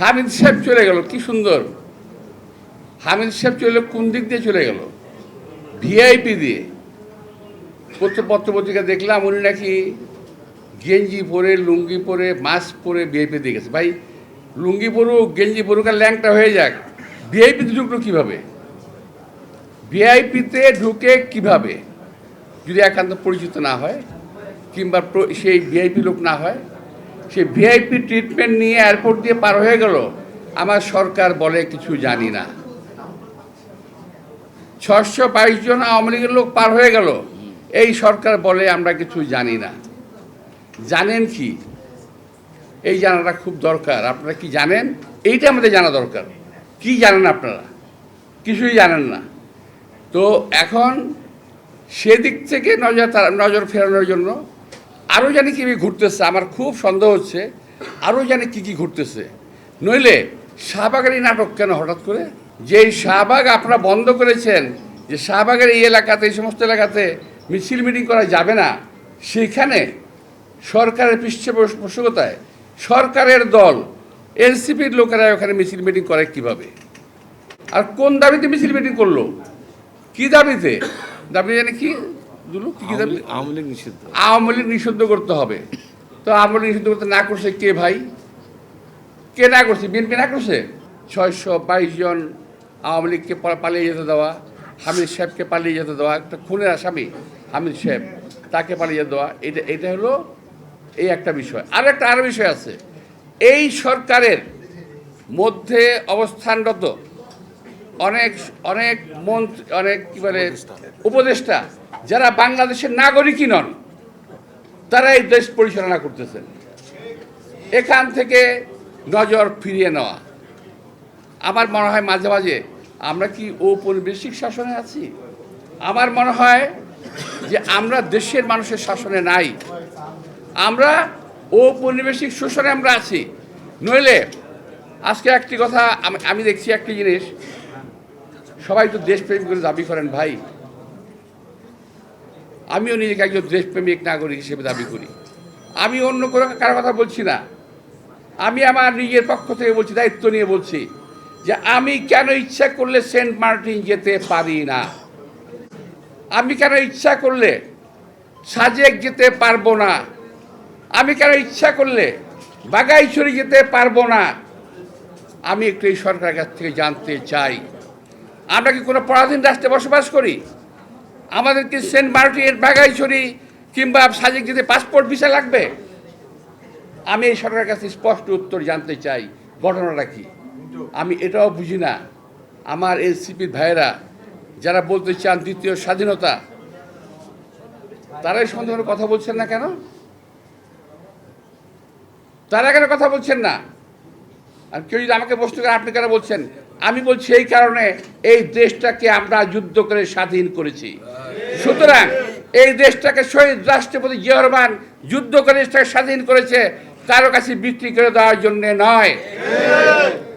হামিদ সাহেব চলে গেল, কি সুন্দর। হামিদ সাহেব চলে কোন দিক দিয়ে চলে গেল? ভিআইপি দিয়ে। পত্র পত্রপত্রিকা দেখলাম, উনি নাকি গেঞ্জি পরে, লুঙ্গি পরে মাস্ক পরে ভিআইপি দিয়ে গেছে। ভাই, লুঙ্গি পরুক, গেঞ্জি পরুক, আর ল্যাংটা হয়ে যাক। ভিআইপিতে ঢুকলো কীভাবে? ভিআইপিতে ঢুকে কীভাবে? যদি একান্ত পরিচিত না হয়, কিংবা সেই ভিআইপি লোক না হয় সে ভিআইপি ট্রিটমেন্ট নিয়ে এয়ারপোর্ট দিয়ে পার হয়ে গেল। আমার সরকার বলে কিছু জানি না। ছশো বাইশ জন আওয়ামী লীগের লোক পার হয়ে গেল। এই সরকার বলে আমরা কিছু জানি না। জানেন কি? এই জানাটা খুব দরকার। আপনারা কি জানেন? এইটা আমাদের জানা দরকার। কি জানেন আপনারা? কিছুই জানেন না। তো এখন সেদিক থেকে নজর নজর ফেরানোর জন্য আরও জানি কি ঘুরতেছে, আমার খুব সন্দেহ হচ্ছে আরও জানি কি কি ঘুরতেছে। নইলে শাহবাগের এই নাটক কেন হঠাৎ করে? যেই শাহবাগ আপনারা বন্ধ করেছেন, যে শাহবাগের এই এলাকাতে, এই সমস্ত এলাকাতে মিছিল মিটিং করা যাবে না সেখানে সরকারের পৃষ্ঠপোষকতায় সরকারের দল, এনসিপির লোকেরা ওখানে মিছিল মিটিং করে কীভাবে? আর কোন দাবিতে মিছিল মিটিং করল? কি দাবিতে? দাবি জানি কি? দুলু কি কি দাবি আওয়ামী লীগ নিষিদ্ধ। আওয়ামী লীগ নিষিদ্ধ করতে হবে। তো আওয়ামী লীগ নিষিদ্ধ করতে না করছে কে ভাই? কে না করছে? বিএনপি না করছে? ছয়শো বাইশ জন আওয়ামী লীগকে পালিয়ে যেতে দেওয়া হামিদ সাহেবকে পালিয়ে যেতে দেওয়া একটা খুনের আসামি হামিদ সাহেব তাকে পালিয়ে যেতে দেওয়া এটা এটা হলো এই একটা বিষয়। আর একটা আরও বিষয় আছে। এই সরকারের মধ্যে অবস্থানরত অনেক অনেক মন্ত্রী, অনেক কি বলে, উপদেষ্টা, যারা বাংলাদেশের নাগরিকই নন তারা এই দেশ পরিচালনা করতেছেন। এখান থেকে নজর ফিরিয়ে নেওয়া। আমার মনে হয় মাঝে মাঝে আমরা কি ঔপনিবেশিক শাসনে আছি? আমার মনে হয় যে আমরা দেশের মানুষের শাসনে নাই। আমরা ঔপনিবেশিক শোষণে আমরা আছি। নইলে আজকে একটি কথা আমি- দেখছি একটি জিনিস। সবাই তো দেশপ্রেমিক করে দাবি করেন, ভাই। আমিও নিজেকে একজন দেশপ্রেমিক নাগরিক হিসেবে দাবি করি। আমি অন্য কোনো কারও কথা বলছি না। আমি আমার নিজের পক্ষ থেকে বলছি, দায়িত্ব নিয়ে বলছি যে আমি কেন ইচ্ছা করলে সেন্ট মার্টিন যেতে পারি না? আমি কেন ইচ্ছা করলে সাজেক যেতে পারব না? আমি কেন ইচ্ছা করলে বাগাইছড়ি যেতে পারব না? আমি একটু এই সরকারের কাছ থেকে জানতে চাই। আমরা কি কোনো পরাধীন রাষ্ট্রে বসবাস করি? আমাদেরকে সেন্ট মার্টিন বাগাইছড়ি কিংবা সাজেক যেতে পাসপোর্ট ভিসা লাগবে? আমি এই সরকারের কাছে স্পষ্ট উত্তর জানতে চাই। ঘটনাটা কি? আমি এটাও বুঝি না। আমার এনসিপির ভাইয়েরা যারা বলতে চান দ্বিতীয় স্বাধীনতা, তারাই এই সন্দেহের কথা বলছেন না কেন? তারা কেন কথা বলছেন না? আর কেউ যদি আমাকে প্রশ্ন করে, আপনি কেন বলছেন? আমি বলছি এই কারণে এই দেশটাকে আমরা যুদ্ধ করে স্বাধীন করেছি। সুতরাং এই দেশটাকে শহীদ রাষ্ট্রপতি জিয়রমান যুদ্ধ করে স্বাধীন করেছে, কারও কাছে বিক্রি করে দেওয়ার জন্য নয়।